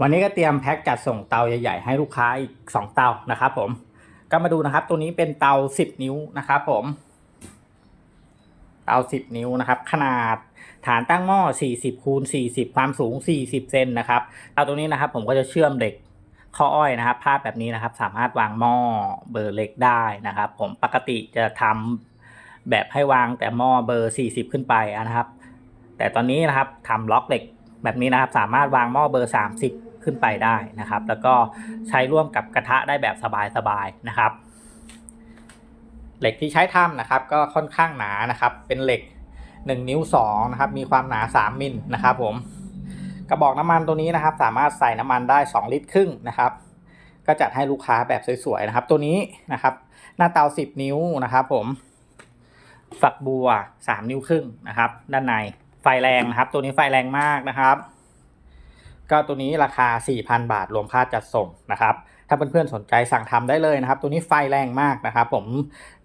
วันนี้ก็เตรียมแพ็คจัดส่งเตาใหญ่ๆ ให้ลูกค้าอีก 2 เตานะครับผม ก็มาดูนะครับตัวนี้เป็นเตา 10 นิ้วนะครับผม เตา 10 นิ้วนะครับ ขนาดฐานตั้งหม้อ 40คูณ40 ความสูง 40 เซนนะครับเตาตัวนี้นะครับ ผมก็จะเชื่อมเหล็กข้ออ้อยนะครับ ภาพแบบนี้นะครับ สามารถวางหม้อเบอร์เล็กได้นะครับ ผมปกติจะทำแบบให้วางแต่หม้อเบอร์ 40 ขึ้นไปนะครับ แต่ตอนนี้นะครับทำล็อกเหล็ก แบบนี้นะครับสามารถวางหม้อเบอร์ 30 ขึ้นไปได้นะครับ แล้วก็ใช้ร่วมกับกระทะได้แบบสบายๆนะครับ เหล็กที่ใช้ทำนะครับ ก็ค่อนข้างหนานะครับ เป็นเหล็ก 1 นิ้ว2นะครับมีความหนา 3มิลนะครับผมกระบอกน้ำมันตัวนี้นะครับ สามารถใส่น้ำมันได้ 2 ลิตรครึ่งนะครับ ก็จัดให้ลูกค้าแบบสวยๆนะครับ ตัวนี้นะครับ หน้าเตา 10 นิ้วนะครับ ผมฝักบัว 3 นิ้วครึ่งนะครับ ด้านใน ไฟแรงนะครับ ตัวนี้ไฟแรงมากนะครับ ก็ตัวนี้ราคา 4,000 บาทรวมค่าจัดส่งนะครับ ถ้าเพื่อนๆสนใจสั่งทำได้เลยนะครับ ตัวนี้ไฟแรงมากนะครับ ผม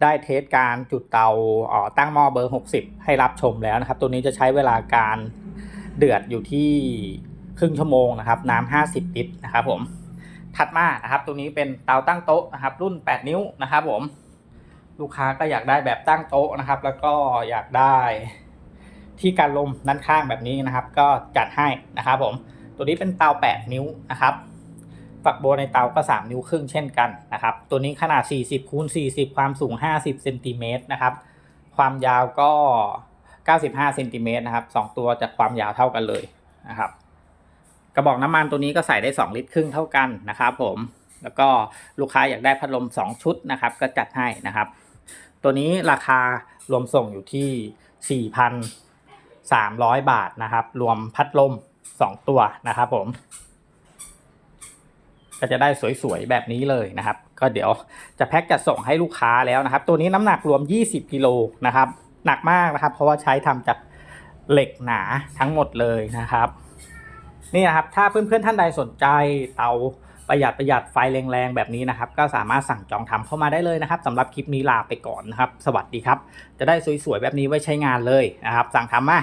ได้เทสการจุดเตาออตั้งหม้อเบอร์ 60 ให้รับชมแล้วนะครับ ตัวนี้จะใช้เวลาการเดือดอยู่ที่ครึ่งชั่วโมงนะครับ น้ำ50 ลิตรนะครับ ผมถัดมานะครับ ตัวนี้เป็นเตาตั้งโต๊ะนะครับ รุ่น 8 นิ้วนะครับ ผม ลูกค้าก็อยากได้แบบตั้งโต๊ะนะครับ แล้วก็อยากได้ ที่การลมด้านข้างแบบนี้นะครับ ก็จัดให้นะครับผมตัวนี้เป็นเตา 8 นิ้วนะครับฝักบัวในเตาก็ 3 นิ้วครึ่งเช่นกันนะครับ ตัวนี้ขนาด 40คูณ40 ความสูง 50เซนติเมตรนะครับ ความยาวก็ 95เซนติเมตรนะครับสองตัวจะความยาวเท่ากันเลยนะครับ กระบอกน้ำมันตัวนี้ก็ใส่ได้ 2 ลิตรครึ่งเท่ากันนะครับผมแล้วก็ลูกค้าอยากได้พัดลม 2 ชุดนะครับ ก็จัดให้นะครับ ตัวนี้ราคารวมส่งอยู่ที่ 300 บาทนะครับ รวมพัดลม 2 ตัวนะครับผม ก็จะได้สวยๆแบบนี้เลยนะครับ ก็เดี๋ยวจะแพ็คจัดส่งให้ลูกค้าแล้วนะครับ ตัวนี้น้ำหนักรวม 20กิโลนะครับ หนักมากนะครับ เพราะว่าใช้ทำจากเหล็กหนาทั้งหมดเลยนะครับนี่นะครับถ้าเพื่อนๆท่านใดสนใจเตาประหยัดประหยัดไฟแรงๆแบบนี้นะครับ ก็สามารถสั่งจองทำเข้ามาได้เลยนะครับสำหรับคลิปนี้ลาไปก่อนนะครับ สวัสดีครับ จะได้สวยๆแบบนี้ไว้ใช้งานเลยนะครับ สั่งทำมา